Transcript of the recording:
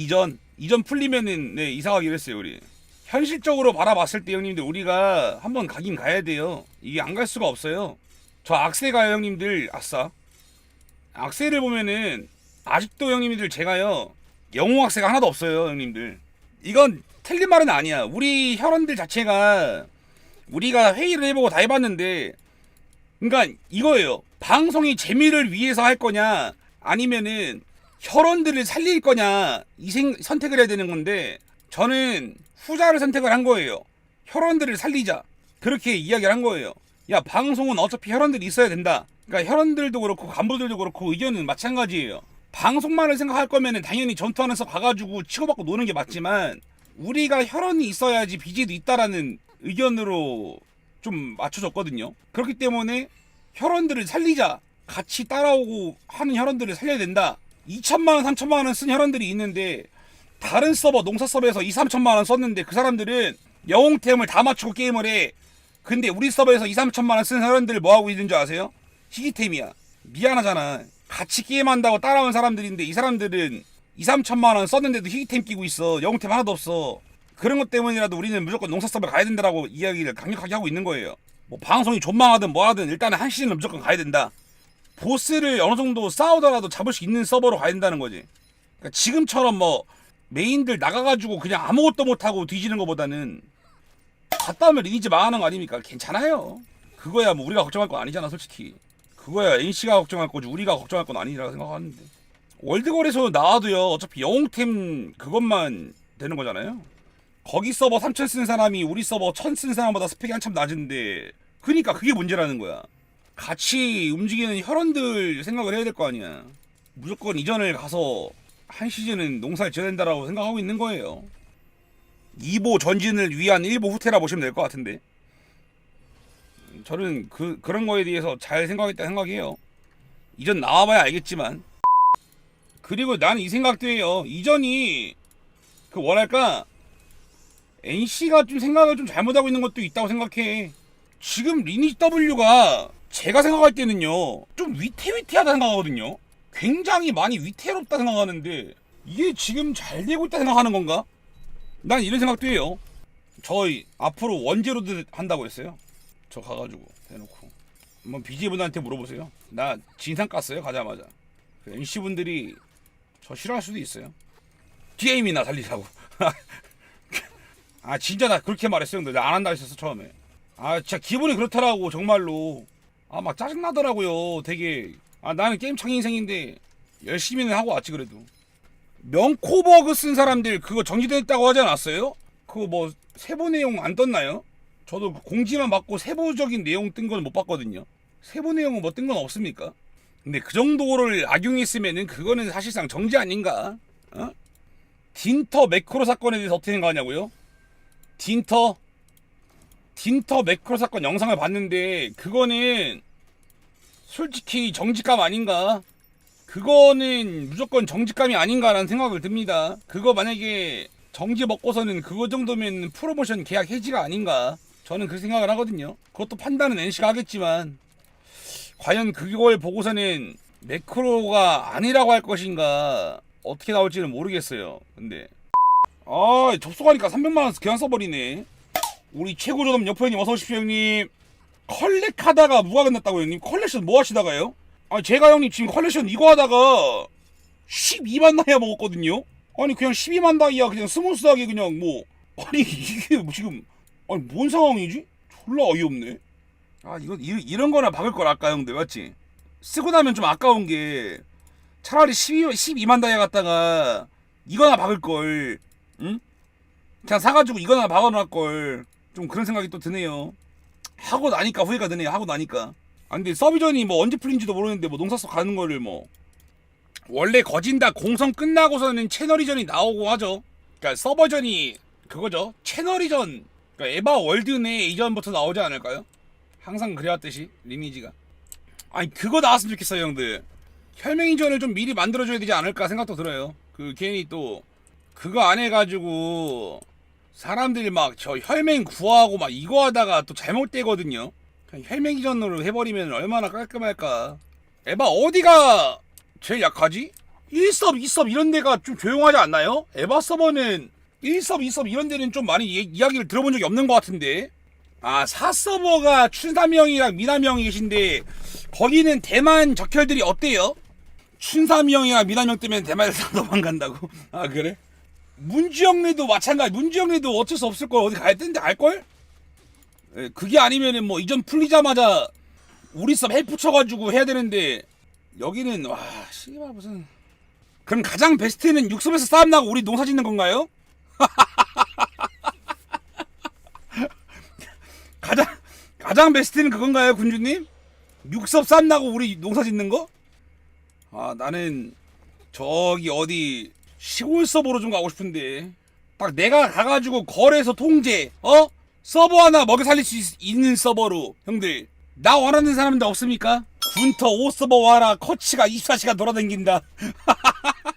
이전 이전 풀리면은 네 이사 가기로 했어요 우리. 현실적으로 바라봤을 때 형님들 우리가 한번 가긴 가야 돼요. 이게 안 갈 수가 없어요. 저 악세 가요 형님들 아싸. 악세를 보면은 아직도 형님들 제가요 영웅 악세가 하나도 없어요 형님들. 이건 틀린 말은 아니야. 우리 혈원들 자체가 우리가 회의를 해보고 다 해봤는데 그러니까 이거예요. 방송이 재미를 위해서 할 거냐 아니면은 혈원들을 살릴 거냐 이 생, 선택을 해야 되는 건데 저는 후자를 선택을 한 거예요. 혈원들을 살리자. 그렇게 이야기를 한 거예요. 야 방송은 어차피 혈원들이 있어야 된다. 그러니까 혈원들도 그렇고 간부들도 그렇고 의견은 마찬가지예요. 방송만을 생각할 거면은 당연히 전투하면서 가가지고 치고받고 노는 게 맞지만 우리가 혈원이 있어야지 BJ도 있다라는 의견으로 좀 맞춰줬거든요. 그렇기 때문에 혈원들을 살리자. 같이 따라오고 하는 혈원들을 살려야 된다 2천만 원 3천만 원 쓴 혈원들이 있는데 다른 서버 농사 서버에서 2, 3천만 원 썼는데 그 사람들은 영웅템을 다 맞추고 게임을 해. 근데 우리 서버에서 2, 3천만 원 쓴 혈원들 뭐 하고 있는 줄 아세요? 희귀템이야. 미안하잖아. 같이 게임한다고 따라온 사람들인데 이 사람들은 2, 3천만 원 썼는데도 희귀템 끼고 있어. 영웅템 하나도 없어. 그런 것 때문이라도 우리는 무조건 농사 서버 가야 된다라고 이야기를 강력하게 하고 있는 거예요. 뭐 방송이 존망하든 뭐하든 일단은 한 시즌은 무조건 가야 된다 보스를 어느 정도 싸우더라도 잡을 수 있는 서버로 가야 된다는 거지. 그러니까 지금처럼 뭐 메인들 나가가지고 그냥 아무것도 못하고 뒤지는 것보다는 갔다 오면 리니지 망하는 거 아닙니까? 괜찮아요. 그거야 뭐 우리가 걱정할 거 아니잖아 솔직히. 그거야 NC가 걱정할 거지 우리가 걱정할 건 아니라고 생각하는데. 월드걸에서 나와도요 어차피 영웅템 그것만 되는 거잖아요. 거기 서버 3천 쓴 사람이 우리 서버 1000 쓴 사람보다 스펙이 한참 낮은데 그니까 그게 문제라는 거야. 같이 움직이는 혈원들 생각을 해야 될 거 아니야. 무조건 이전을 가서 한 시즌은 농사를 지어야 된다라고 생각하고 있는 거예요. 2보 전진을 위한 1보 후퇴라 보시면 될 것 같은데. 저는 그, 그런 거에 대해서 잘 생각했다 생각해요. 이전 나와봐야 알겠지만. 그리고 나는 이 생각도 해요. 이전이 그 뭐랄까 NC가 좀 생각을 좀 잘못하고 있는 것도 있다고 생각해. 지금 리니지 W가 제가 생각할 때는요 좀 위태위태하다 생각하거든요. 굉장히 많이 위태롭다 생각하는데 이게 지금 잘 되고 있다 생각하는 건가? 난 이런 생각도 해요. 저희 앞으로 원제로드 한다고 했어요. 저 가가지고 대놓고. 한번 BJ분한테 물어보세요. 나 진상 깠어요 가자마자. 그 MC분들이 저 싫어할 수도 있어요. DM이나 살리라고. 아 진짜 나 그렇게 말했어요. 근데 나 안 한다 했었어 처음에. 아 진짜 기분이 그렇더라고 정말로 아 막 짜증 나더라고요 되게 아 나는 게임 창 인생인데 열심히는 하고 왔지 그래도 명코버그 쓴 사람들 그거 정지됐다고 하지 않았어요? 그거 뭐 세부 내용 안 떴나요? 저도 그 공지만 받고 세부적인 내용 뜬 건 못 봤거든요 세부 내용은 뭐 뜬 건 없습니까? 근데 그 정도를 악용했으면은 그거는 사실상 정지 아닌가? 어? 딘터 매크로 사건에 대해서 어떻게 생각하냐고요? 딘터 딘터 매크로 사건 영상을 봤는데 그거는 솔직히 정직감 아닌가? 그거는 무조건 정직감이 아닌가라는 생각을 듭니다. 그거 만약에 정지 먹고서는 그거 정도면 프로모션 계약 해지가 아닌가? 저는 그 생각을 하거든요. 그것도 판단은 NC가 하겠지만 과연 그걸 보고서는 매크로가 아니라고 할 것인가 어떻게 나올지는 모르겠어요. 근데 아 접속하니까 300만 원 그냥 써버리네. 우리 최고 조덤 여포형님 어서 오십시오 형님. 컬렉하다가 무가 끝났다고 형님. 컬렉션 뭐 하시다가요? 아 제가 형님 지금 컬렉션 이거 하다가 12만 다이아 먹었거든요. 아니 그냥 12만 다이아 그냥 스무스하게 그냥 뭐 아니 이게 뭐 지금 아니 뭔 상황이지? 졸라 어이없네. 아 이거 이, 이런 거나 박을 걸 아까 형들 맞지? 쓰고 나면 좀 아까운 게 차라리 12, 12만 다이아 갖다가 이거나 박을 걸. 응? 그냥 사가지고 이거나 박아놓을 걸. 좀 그런 생각이 또 드네요. 하고 나니까 후회가 드네요. 하고 나니까. 아 근데 서비전이 뭐 언제 풀린지도 모르는데 뭐 농사서 가는 거를 뭐 원래 거진다 공성 끝나고서는 채널 이전이 나오고 하죠. 그러니까 서버전이 그거죠. 채널 이전. 그러니까 에바 월드 내 이전부터 나오지 않을까요? 항상 그래왔듯이 리니지가. 아니 그거 나왔으면 좋겠어요 형들. 혈맹 이전을 좀 미리 만들어줘야 되지 않을까 생각도 들어요. 그 괜히 또 그거 안 해가지고 사람들이 막 저 혈맹 구하고 막 이거 하다가 또 잘못되거든요. 그냥 혈맹 이전으로 해버리면 얼마나 깔끔할까. 에바 어디가 제일 약하지? 1섭, 2섭 이런 데가 좀 조용하지 않나요? 에바 서버는 1섭, 2섭 이런 데는 좀 많이 이, 이야기를 들어본 적이 없는 것 같은데. 아, 4서버가 춘삼형이랑 미남형이 계신데 거기는 대만 적혈들이 어때요? 춘삼형이랑 미남형 때문에 대만에서 다 도망간다고? 아, 그래? 문지영네도 마찬가지. 문지영네도 어쩔 수 없을 걸 어디 갈 텐데 갈 걸? 예, 그게 아니면은 뭐 이전 풀리자마자 우리 섭 헬프 쳐가지고 해야 되는데 여기는 와 씨발 무슨 그럼 가장 베스트는 육섭에서 싸움 나고 우리 농사 짓는 건가요? 가장 가장 베스트는 그건가요, 군주님? 육섭 싸움 나고 우리 농사 짓는 거? 아 나는 저기 어디 시골 서버로 좀 가고 싶은데. 딱 내가 가가지고 거래소 통제 어? 서버 하나 먹여 살릴 수 있, 있는 서버로. 형들 나 원하는 사람들 없습니까? 군터 5서버 와라. 코치가 24시간 돌아다닌다